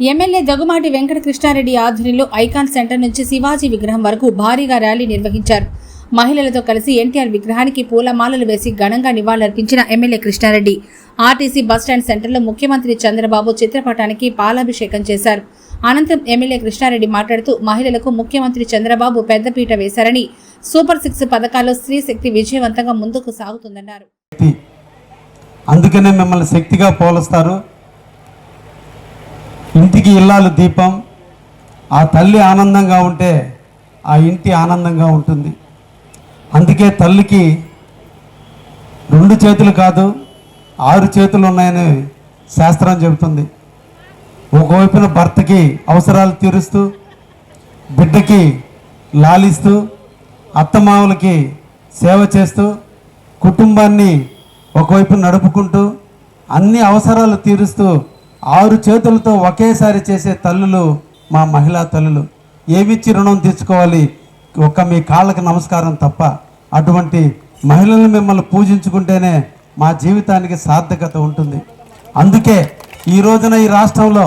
MLA Daggumati Venkata Krishna Reddy ఆధ్వర్యంలో icon centre నుంచి శివాజీ విగ్రహం వరకు భారీగా ర్యాలీ నిర్వహించారు. మహిళలతో కలిసి ఎన్టీఆర్ విగ్రహానికి పూలమాలలు వేసి ఘనంగా నివాళులర్పించిన MLA Krishna Reddy. RTC bus stand సెంటర్లో ముఖ్యమంత్రి చంద్రబాబు చిత్రపటానికి పాలాభిషేకం చేశారు. అనంతరం ఎమ్మెల్యే కృష్ణారెడ్డి మాట్లాడుతూ మహిళలకు ముఖ్యమంత్రి చంద్రబాబు పెద్దపీట వేశారని సూపర్ సిక్స్ పథకాల్లో స్త్రీ శక్తి విజయవంతంగా ముందుకు సాగుతుందన్నారు. అందుకనే మిమ్మల్ని శక్తిగా పోలుస్తారు. ఇంటికి ఇల్లాలు దీపం ఆ తల్లి ఆనందంగా ఉంటే ఆ ఇంటి ఆనందంగా ఉంటుంది. అందుకే తల్లికి రెండు చేతులు కాదు ఆరు చేతులు ఉన్నాయని శాస్త్రం చెబుతుంది. ఒకవైపున భర్తకి అవసరాలు తీరుస్తూ బిడ్డకి లాలిస్తూ అత్తమామలకి సేవ చేస్తూ కుటుంబాన్ని ఒకవైపు నడుపుకుంటూ అన్ని అవసరాలు తీరుస్తూ ఆరు చేతులతో ఒకేసారి చేసే తల్లులు మా మహిళా తల్లులు. ఏమిచ్చి రుణం తీసుకోవాలి ఒక్క మీ కాళ్ళకి నమస్కారం తప్ప అటువంటి మహిళలను మిమ్మల్ని పూజించుకుంటేనే మా జీవితానికి సార్థకత ఉంటుంది. అందుకే ఈ రోజున ఈ రాష్ట్రంలో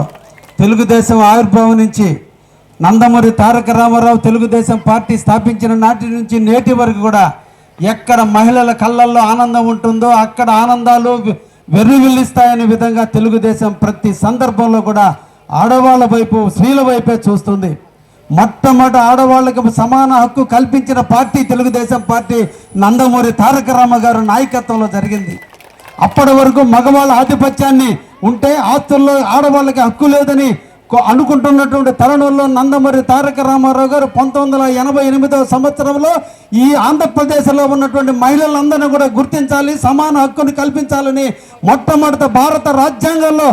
తెలుగుదేశం ఆవిర్భావం నుంచి నందమూరి తారక రామారావు తెలుగుదేశం పార్టీ స్థాపించిన నాటి నుంచి నేటి వరకు కూడా ఎక్కడ మహిళల కళ్ళల్లో ఆనందం ఉంటుందో అక్కడ ఆనందాలు వెర్రివిల్లిస్తాయనే విధంగా తెలుగుదేశం ప్రతి సందర్భంలో కూడా ఆడవాళ్ళ వైపు స్త్రీల వైపే చూస్తుంది. మొట్టమొదటి ఆడవాళ్ళకి సమాన హక్కు కల్పించిన పార్టీ తెలుగుదేశం పార్టీ నందమూరి తారక రామ గారు నాయకత్వంలో జరిగింది. అప్పటి వరకు మగవాళ్ళ ఆధిపత్యాన్ని ఉంటే ఆస్తుల్లో ఆడవాళ్ళకి హక్కు లేదని అనుకుంటున్నటువంటి తరుణంలో నందమూరి తారక రామారావు గారు పంతొమ్మిది వందల ఎనభై ఎనిమిదవ సంవత్సరంలో ఈ ఆంధ్రప్రదేశ్లో ఉన్నటువంటి మహిళలందరినీ కూడా గుర్తించాలి సమాన హక్కుని కల్పించాలని మొట్టమొదట భారత రాజ్యాంగంలో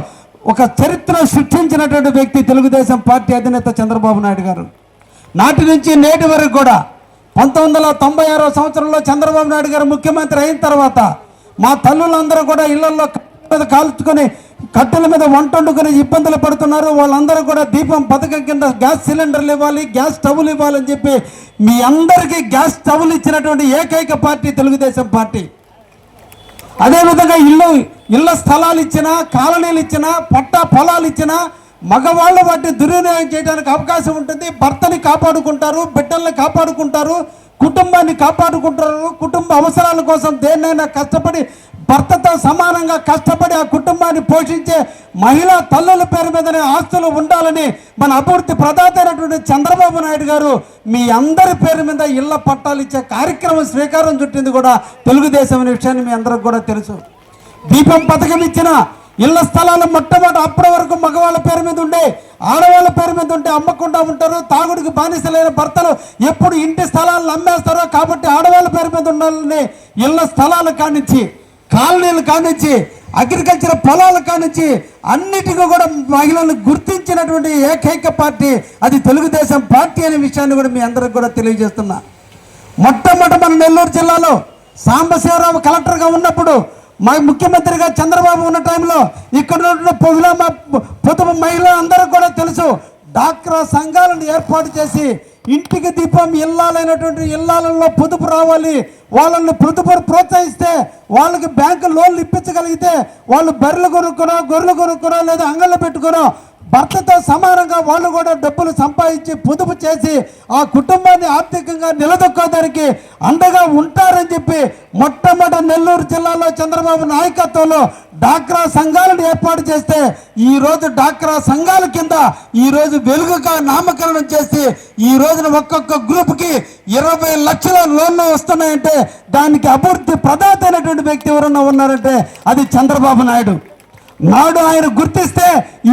ఒక చరిత్ర సృష్టించినటువంటి వ్యక్తి తెలుగుదేశం పార్టీ అధినేత చంద్రబాబు నాయుడు గారు. నాటి నుంచి నేటి వరకు కూడా పంతొమ్మిది వందల తొంభై ఆరో సంవత్సరంలో చంద్రబాబు నాయుడు గారు ముఖ్యమంత్రి అయిన తర్వాత మా తల్లులందరూ కూడా ఇళ్ళలో కాల్చుకొని కట్టెల మీద వంట వండుకొని ఇబ్బందులు పడుతున్నారు. వాళ్ళందరూ కూడా దీపం పథకం కింద గ్యాస్ సిలిండర్లు ఇవ్వాలి గ్యాస్ స్టవ్లు ఇవ్వాలని చెప్పి మీ అందరికీ గ్యాస్ స్టవ్లు ఇచ్చినటువంటి ఏకైక పార్టీ తెలుగుదేశం పార్టీ. అదేవిధంగా ఇల్లు ఇళ్ళ స్థలాలు ఇచ్చినా కాలనీలు ఇచ్చినా పట్టా పొలాలు ఇచ్చినా మగవాళ్ళు వాటిని దుర్వినియోగం చేయడానికి అవకాశం ఉంటుంది. భర్తని కాపాడుకుంటారు బిడ్డల్ని కాపాడుకుంటారు కుటుంబాన్ని కాపాడుకుంటారు. కుటుంబ అవసరాల కోసం దేన్నైనా కష్టపడి భర్తతో సమానంగా కష్టపడి ఆ కుటుంబాన్ని పోషించే మహిళా తల్లుల పేరు మీదనే ఆస్తులు ఉండాలని మన అభివృద్ధి ప్రదాత అయినటువంటి చంద్రబాబు నాయుడు గారు మీ అందరి పేరు మీద ఇళ్ళ పట్టాలు ఇచ్చే కార్యక్రమం శ్రీకారం చుట్టింది కూడా తెలుగుదేశం అనే విషయాన్ని మీ అందరికి కూడా తెలుసు. దీపం పథకం ఇచ్చిన ఇళ్ళ స్థలాలు మొట్టమొదటి అప్పటి వరకు మగవాళ్ళ పేరు మీద ఉండే ఆడవాళ్ళ పేరు మీద ఉంటే అమ్మకుండా ఉంటారు. తాగుడికి బానిసలైన భర్తలు ఎప్పుడు ఇంటి స్థలాలను అమ్మేస్తారో కాబట్టి ఆడవాళ్ళ పేరు మీద ఉండాలని ఇళ్ళ స్థలాలు కానిచ్చి కాలనీలు కానిచ్చి అగ్రికల్చర్ పొలాలు కానిచ్చి అన్నిటికీ కూడా మహిళలను గుర్తించినటువంటి ఏకైక పార్టీ అది తెలుగుదేశం పార్టీ అనే విషయాన్ని కూడా మీ అందరికి కూడా తెలియజేస్తున్నా. మొట్టమొదటి మన నెల్లూరు జిల్లాలో సాంబశివరావు కలెక్టర్గా ఉన్నప్పుడు మా ముఖ్యమంత్రిగా చంద్రబాబు ఉన్న టైంలో ఇక్కడ ఉన్నటువంటి పొదుల పొదుపు మహిళలు అందరూ కూడా తెలుసు డాక్రా సంఘాలను ఏర్పాటు చేసి ఇంటికి దీపం ఇల్లాలైనటువంటి ఇల్లాలలో పొదుపు రావాలి. వాళ్ళని పొదుపు ప్రోత్సహిస్తే వాళ్ళకి బ్యాంకు లోన్లు ఇప్పించగలిగితే వాళ్ళు బర్రెలు కొనుక్కునో గొర్రెలు కొనుక్కునో లేదా అంగళ్ళు పెట్టుకునో భర్తతో సమానంగా వాళ్ళు కూడా డబ్బులు సంపాదించి పొదుపు చేసి ఆ కుటుంబాన్ని ఆర్థికంగా నిలదొక్కోదానికి అండగా ఉంటారని చెప్పి మొట్టమొదటి నెల్లూరు జిల్లాలో చంద్రబాబు నాయకత్వంలో డాక్రా సంఘాలను ఏర్పాటు చేస్తే ఈ రోజు డాక్రా సంఘాల కింద ఈ రోజు వెలుగుగా నామకరణం చేసి ఈ రోజున ఒక్కొక్క గ్రూప్కి ఇరవై లక్షల లోన్లు వస్తున్నాయంటే దానికి అభివృద్ధి ప్రదాత అయినటువంటి వ్యక్తి ఎవరన్నా ఉన్నారంటే అది చంద్రబాబు నాయుడు. నాడు ఆయన గుర్తిస్తే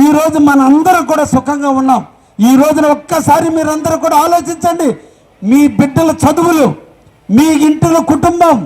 ఈ రోజు మన అందరూ కూడా సుఖంగా ఉన్నాం. ఈ రోజున ఒక్కసారి మీరందరూ కూడా ఆలోచించండి. మీ బిడ్డల చదువులు మీ ఇంటిలో కుటుంబం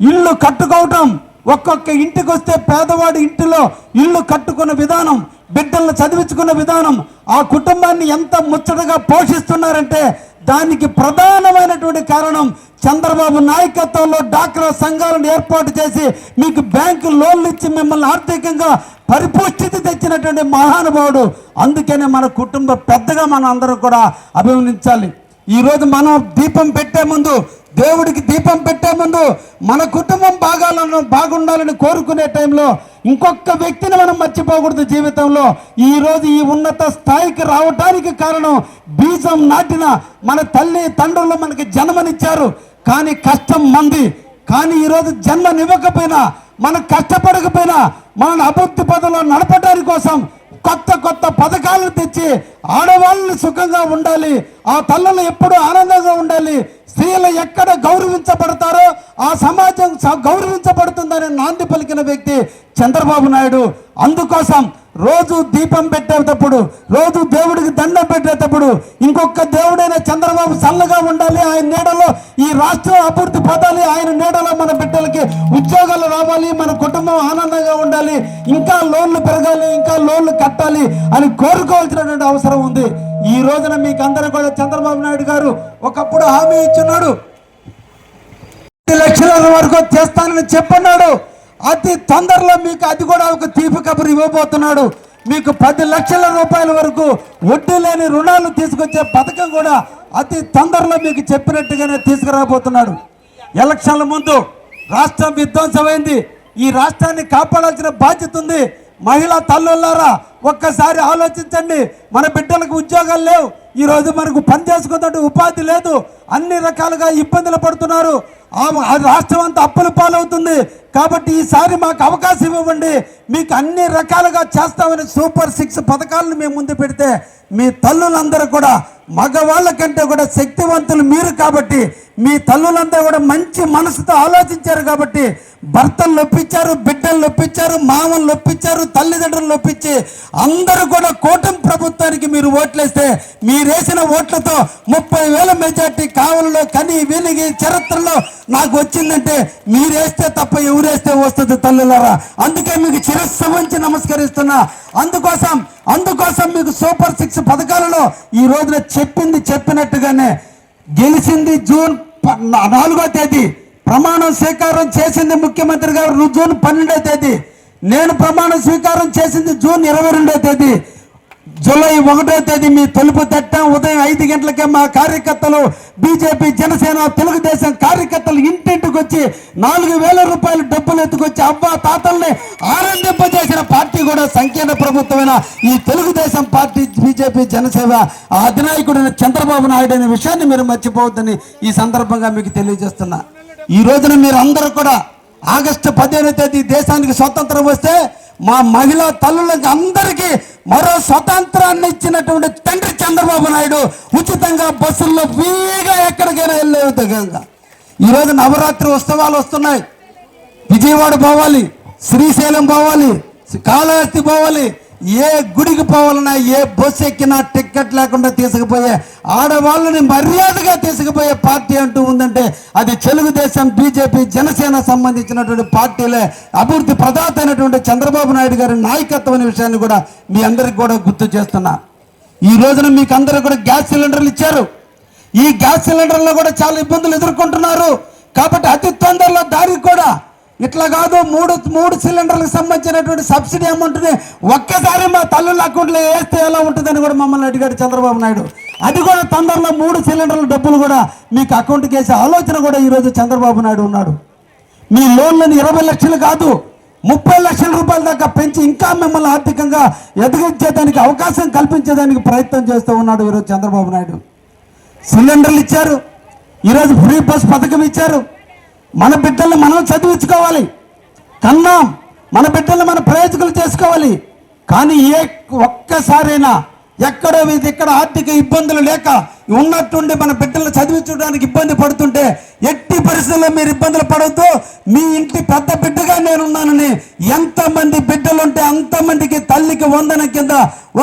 ఇల్లు కట్టుకోవటం ఒక్కొక్క ఇంటికి వస్తే పేదవాడి ఇంటిలో ఇల్లు కట్టుకున్న విధానం బిడ్డలను చదివించుకున్న విధానం ఆ కుటుంబాన్ని ఎంత ముచ్చటగా పోషిస్తున్నారంటే దానికి ప్రధానమైనటువంటి కారణం చంద్రబాబు నాయకత్వంలో డాక్రా సంఘాలను ఏర్పాటు చేసి మీకు బ్యాంకు లోన్లు ఇచ్చి మిమ్మల్ని ఆర్థికంగా పరిపుష్టితి తెచ్చినటువంటి మహానుభావుడు. అందుకనే మన కుటుంబ పెద్దగా మన అందరం కూడా అభినందించాలి. ఈరోజు మనం దీపం పెట్టే ముందు దేవుడికి దీపం పెట్టే ముందు మన కుటుంబం బాగాలను బాగుండాలని కోరుకునే టైంలో ఇంకొక వ్యక్తిని మనం మర్చిపోకూడదు జీవితంలో. ఈరోజు ఈ ఉన్నత స్థాయికి రావడానికి కారణం బీజం నాటిన మన తల్లి తండ్రులు మనకి జన్మనిచ్చారు. కానీ కష్టం మంది. కానీ ఈరోజు జన్మనివ్వకపోయినా మనం కష్టపడకపోయినా మనల్ని అభివృద్ధి పదంలో నడపడానికి కోసం కొత్త కొత్త పథకాలను తెచ్చి ఆడవాళ్ళని సుఖంగా ఉండాలి. ఆ తల్లులు ఎప్పుడూ ఆనందంగా ఉండాలి. స్త్రీలు ఎక్కడ గౌరవించబడతారో ఆ సమాజం స- గౌరవించబడుతుందని నాంది పలికిన వ్యక్తి చంద్రబాబు నాయుడు. అందుకోసం రోజు దీపం పెట్టేటప్పుడు రోజు దేవుడికి దండం పెట్టేటప్పుడు ఇంకొక దేవుడైన చంద్రబాబు చల్లగా ఉండాలి. ఆయన నీడలో ఈ రాష్ట్రం అభివృద్ధి పొందాలి ఆయన నీడలో మన బిడ్డలకి ఉద్యోగాలు రావాలి. మన కుటుంబం ఆనందంగా ఉండాలి. ఇంకా లోన్లు పెరగాలి. ఇంకా లోన్లు కట్టాలి అని కోరుకోవాల్సినటువంటి అవసరం ఉంది. ఈ రోజున మీకు అందరూ కూడా చంద్రబాబు నాయుడు గారు ఒకప్పుడు హామీ ఇచ్చున్నాడు. పది లక్షల వరకు చేస్తానని చెప్పన్నాడు. అతి తొందరలో మీకు అది కూడా ఒక తీపి కబురు ఇవ్వబోతున్నాడు. మీకు పది లక్షల రూపాయల వరకు వడ్డీ లేని రుణాలు తీసుకొచ్చే పథకం కూడా అతి తొందరలో మీకు చెప్పినట్టుగానే తీసుకురాబోతున్నాడు. ఎలక్షన్ల ముందు రాష్ట్రం విధ్వంసమైంది. ఈ రాష్ట్రాన్ని కాపాడాల్సిన బాధ్యత ఉంది. మహిళా తల్లులారా ఒక్కసారి ఆలోచించండి. మన బిడ్డలకు ఉద్యోగాలు లేవు. ఈ రోజు మనకు పని చేసుకున్నట్టు ఉపాధి లేదు. అన్ని రకాలుగా ఇబ్బందులు పడుతున్నారు. ఆ రాష్ట్రం అంతా అప్పుల పాలవుతుంది. కాబట్టి ఈసారి మాకు అవకాశం ఇవ్వండి. మీకు అన్ని రకాలుగా చేస్తామని సూపర్ సిక్స్ పథకాలను మేము ముందు పెడితే మీ తల్లులందరూ కూడా మగవాళ్ళ కంటే కూడా శక్తివంతులు మీరు కాబట్టి మీ తల్లులందరూ కూడా మంచి మనసుతో ఆలోచించారు కాబట్టి భర్తలు నొప్పించారు బిడ్డలు నొప్పించారు మామలు నొప్పించారు తల్లిదండ్రులు నొప్పించి అందరూ కూడా కూటమి ప్రభుత్వానికి మీరు ఓట్లేస్తే మీరేసిన ఓట్లతో ముప్పై వేల మెజార్టీ కావలలో కని వెలిగి చరిత్రలో నాకు వచ్చిందంటే మీరేస్తే తప్ప ఎవరేస్తే వస్తుంది తల్లులారా? అందుకే మీకు శిరస్సు వంచి నమస్కరిస్తున్నా. అందుకోసం అందుకోసం మీకు సూపర్ సిక్స్ పథకాలలో ఈ రోజున చెప్పింది చెప్పినట్టుగానే గెలిచింది జూన్ ప- నాలుగో తేదీ. ప్రమాణం స్వీకారం చేసింది ముఖ్యమంత్రి గారు జూన్ పన్నెండో తేదీ. నేను ప్రమాణ స్వీకారం చేసింది జూన్ ఇరవై రెండో తేదీ జూలై ఒకటో తేదీ మీ తలుపు తట్టాం. ఉదయం ఐదు గంటలకే మా కార్యకర్తలు బీజేపీ జనసేన తెలుగుదేశం కార్యకర్తలు ఇంటింటికి వచ్చి నాలుగు వేల రూపాయలు డబ్బులు ఎత్తుకొచ్చి అవ్వ తాతల్ని ఆనందింపజేసిన పార్టీ కూడా సంకీర్ణ ప్రభుత్వమైన ఈ తెలుగుదేశం పార్టీ బీజేపీ జనసేన ఆ అధినాయకుడైన చంద్రబాబు నాయుడు అనే విషయాన్ని మీరు మర్చిపోవద్దని ఈ సందర్భంగా మీకు తెలియజేస్తున్నా. ఈ రోజున మీరు అందరూ కూడా ఆగస్టు పదిహేనో తేదీ దేశానికి స్వతంత్రం వస్తే మా మహిళా తల్లులకు అందరికీ మరో స్వతంత్రాన్ని ఇచ్చినటువంటి తండ్రి చంద్రబాబు నాయుడు ఉచితంగా బస్సుల్లో ఫ్రీగా ఎక్కడికైనా వెళ్ళే విధంగా ఈరోజు నవరాత్రి ఉత్సవాలు వస్తున్నాయి. విజయవాడ పోవాలి శ్రీశైలం పోవాలి కాళహస్తి పోవాలి ఏ గుడికి పోవాలన్నా ఏ బస్సు ఎక్కినా టిక్కెట్ లేకుండా తీసుకుపోయే ఆడవాళ్ళని మర్యాదగా తీసుకుపోయే పార్టీ అంటూ ఉందంటే అది తెలుగుదేశం బీజేపీ జనసేన సంబంధించినటువంటి పార్టీలే అభివృద్ధి ప్రదాత అయినటువంటి చంద్రబాబు నాయుడు గారి నాయకత్వం అనే విషయాన్ని కూడా మీ అందరికి కూడా గుర్తు చేస్తున్నా. ఈ రోజున మీకు అందరూ కూడా గ్యాస్ సిలిండర్లు ఇచ్చారు. ఈ గ్యాస్ సిలిండర్లో కూడా చాలా ఇబ్బందులు ఎదుర్కొంటున్నారు. కాబట్టి అతి తొందరలో దారికి కూడా ఇట్లా కాదు మూడు మూడు సిలిండర్లకు సంబంధించినటువంటి సబ్సిడీ అమౌంట్ని ఒక్కసారి మా తల్లుల అకౌంట్లో వేస్తే ఎలా ఉంటుందని కూడా మమ్మల్ని అడిగాడు చంద్రబాబు నాయుడు. అది కూడా తొందరలో మూడు సిలిండర్ల డబ్బులు కూడా మీకు అకౌంట్కి వేసే ఆలోచన కూడా ఈరోజు చంద్రబాబు నాయుడు ఉన్నాడు. మీ లోన్లను ఇరవై లక్షలు కాదు ముప్పై లక్షల రూపాయల దాకా పెంచి ఇంకా మిమ్మల్ని ఆర్థికంగా ఎదిగించేదానికి అవకాశం కల్పించేదానికి ప్రయత్నం చేస్తూ ఉన్నాడు ఈరోజు చంద్రబాబు నాయుడు. సిలిండర్లు ఇచ్చారు ఈరోజు ఫ్రీ బస్ పథకం ఇచ్చారు. మన బిడ్డల్ని మనం చదివించుకోవాలి. కన్నాం. మన బిడ్డల్ని మన ప్రయోజకులు చేసుకోవాలి. కానీ ఏ ఒక్కసారైనా ఎక్కడో ఇది ఇక్కడ ఆర్థిక ఇబ్బందులు లేక ఉన్నట్టుండి మన బిడ్డలు చదివించడానికి ఇబ్బంది పడుతుంటే ఎట్టి పరిస్థితుల్లో మీరు ఇబ్బందులు పడవద్దు మీ ఇంటి పెద్ద బిడ్డగా నేనున్నానని ఎంతమంది బిడ్డలుంటే అంతమందికి తల్లికి వందన కింద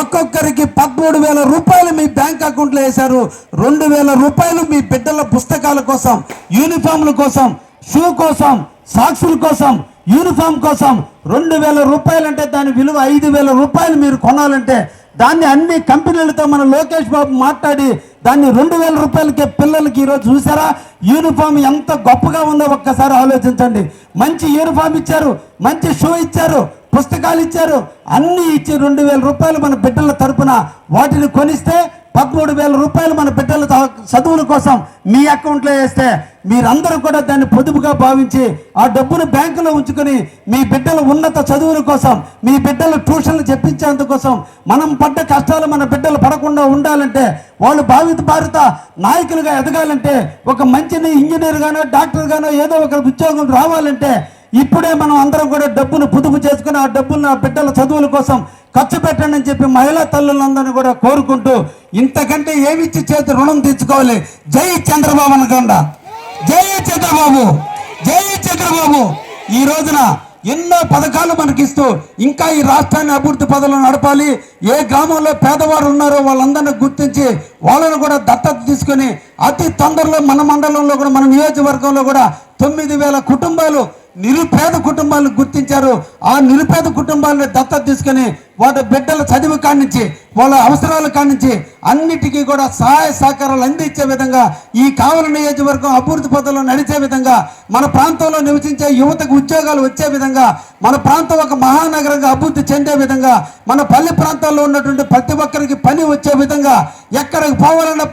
ఒక్కొక్కరికి పదమూడు వేల రూపాయలు మీ బ్యాంక్ అకౌంట్లో వేశారు. రెండు వేల రూపాయలు మీ బిడ్డల పుస్తకాల కోసం యూనిఫామ్ల కోసం షూ కోసం సాక్సుల కోసం యూనిఫామ్ కోసం రెండు వేల రూపాయలంటే దాని విలువ ఐదు వేల రూపాయలు మీరు కొనాలంటే దాన్ని అన్ని కంపెనీలతో మన లోకేష్ బాబు మాట్లాడి దాన్ని రెండు వేల రూపాయలకే పిల్లలకి ఈరోజు చూసారా? యూనిఫామ్ ఎంత గొప్పగా ఉందో ఒక్కసారి ఆలోచించండి. మంచి యూనిఫామ్ ఇచ్చారు మంచి షూ ఇచ్చారు పుస్తకాలు ఇచ్చారు అన్నీ ఇచ్చి రెండు వేల రూపాయలు మన బిడ్డల తరపున వాటిని కొనిస్తే పదమూడు వేల రూపాయలు మన బిడ్డల చదువుల కోసం మీ అకౌంట్లో వేస్తే మీరందరూ కూడా దాన్ని పొదుపుగా భావించి ఆ డబ్బును బ్యాంకులో ఉంచుకొని మీ బిడ్డల ఉన్నత చదువుల కోసం మీ బిడ్డలు ట్యూషన్లు చెప్పించేందుకోసం మనం పడ్డ కష్టాలు మన బిడ్డలు పడకుండా ఉండాలంటే వాళ్ళు భావిత భారత నాయకులుగా ఎదగాలంటే ఒక మంచి ఇంజనీర్ గానో డాక్టర్ గానో ఏదో ఒక ఉద్యోగం రావాలంటే ఇప్పుడే మనం అందరం కూడా డబ్బును పొదుపు చేసుకుని ఆ డబ్బును ఆ బిడ్డల చదువుల కోసం ఖర్చు పెట్టండి అని చెప్పి మహిళా తల్లులందరినీ కూడా కోరుకుంటూ ఇంతకంటే ఏమిచ్చి చేతి రుణం తీర్చుకోవాలి? జై చంద్రబాబు అనకుండా. జై చంద్రబాబు. జై చంద్రబాబు. ఈ రోజున ఎన్నో పథకాలు మనకిస్తూ ఇంకా ఈ రాష్ట్రాన్ని అభివృద్ధి పదవులు నడపాలి. ఏ గ్రామంలో పేదవారు ఉన్నారో వాళ్ళందరినీ గుర్తించి వాళ్ళను కూడా దత్తత తీసుకొని అతి తొందరలో మన మండలంలో కూడా మన నియోజకవర్గంలో కూడా తొమ్మిది వేల కుటుంబాలు నిరుపేద కుటుంబాలను గుర్తించారు. ఆ నిరుపేద కుటుంబాలను దత్తత తీసుకొని వాటి బిడ్డల చదువు కానించి వాళ్ళ అవసరాల కానించి అన్నిటికీ కూడా సహాయ సహకారాలు అందించే విధంగా ఈ కావల నియోజకవర్గం అభివృద్ధి పథంలో నడిచే విధంగా మన ప్రాంతంలో నివసించే యువతకు ఉద్యోగాలు వచ్చే విధంగా మన ప్రాంతం ఒక మహానగరంగా అభివృద్ధి చెందే విధంగా మన పల్లె ప్రాంతాల్లో ఉన్నటువంటి ప్రతి ఒక్కరికి పని వచ్చే విధంగా ఎక్కడికి పోవాలన్న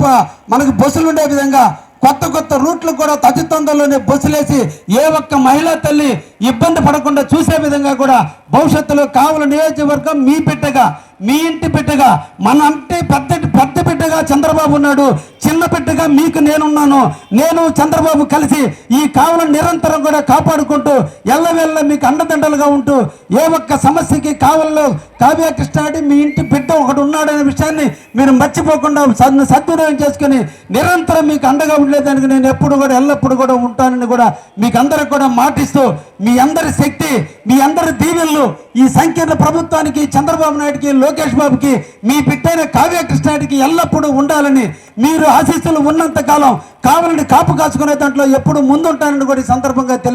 మనకు బస్సులు ఉండే విధంగా కొత్త కొత్త రూట్లు కూడా అతి తొందరలోనే బస్సులేసి ఏ ఒక్క మహిళా తల్లి ఇబ్బంది పడకుండా చూసే విధంగా కూడా భవిష్యత్తులో కావుల నియోజకవర్గం మీ బిడ్డగా మీ ఇంటి బిడ్డగా మన అంటే పెద్ద పెద్ద బిడ్డగా చంద్రబాబు ఉన్నాడు. చిన్న బిడ్డగా మీకు నేనున్నాను. నేను చంద్రబాబు కలిసి ఈ కావులను నిరంతరం కూడా కాపాడుకుంటూ ఎల్లవెల్ల మీకు అండదండలుగా ఉంటూ ఏ ఒక్క సమస్యకి కావల్లో కావ్య కృష్ణాడి మీ ఇంటి బిడ్డ ఒకడు ఉన్నాడనే విషయాన్ని మీరు మర్చిపోకుండా సద్వినియోగం చేసుకుని నిరంతరం మీకు అండగా ఉండేదానికి నేను ఎప్పుడు కూడా ఎల్లప్పుడు కూడా ఉంటానని కూడా మీకు అందరికి కూడా మాటిస్తూ మీ అందరి శక్తి మీ అందరి దీవెనలు ఈ సంకీర్ణ ప్రభుత్వానికి చంద్రబాబు నాయుడికి లోకేష్ బాబుకి మీ బిడ్డైన కావ్య కృష్ణాడికి ఎల్లప్పుడూ ఉండాలని మీరు ఆశీస్సులు ఉన్నంత కాలం కావాలని కాపు కాచుకునే దాంట్లో ఎప్పుడు ముందుంటానని కూడా ఈ సందర్భంగా తెలియ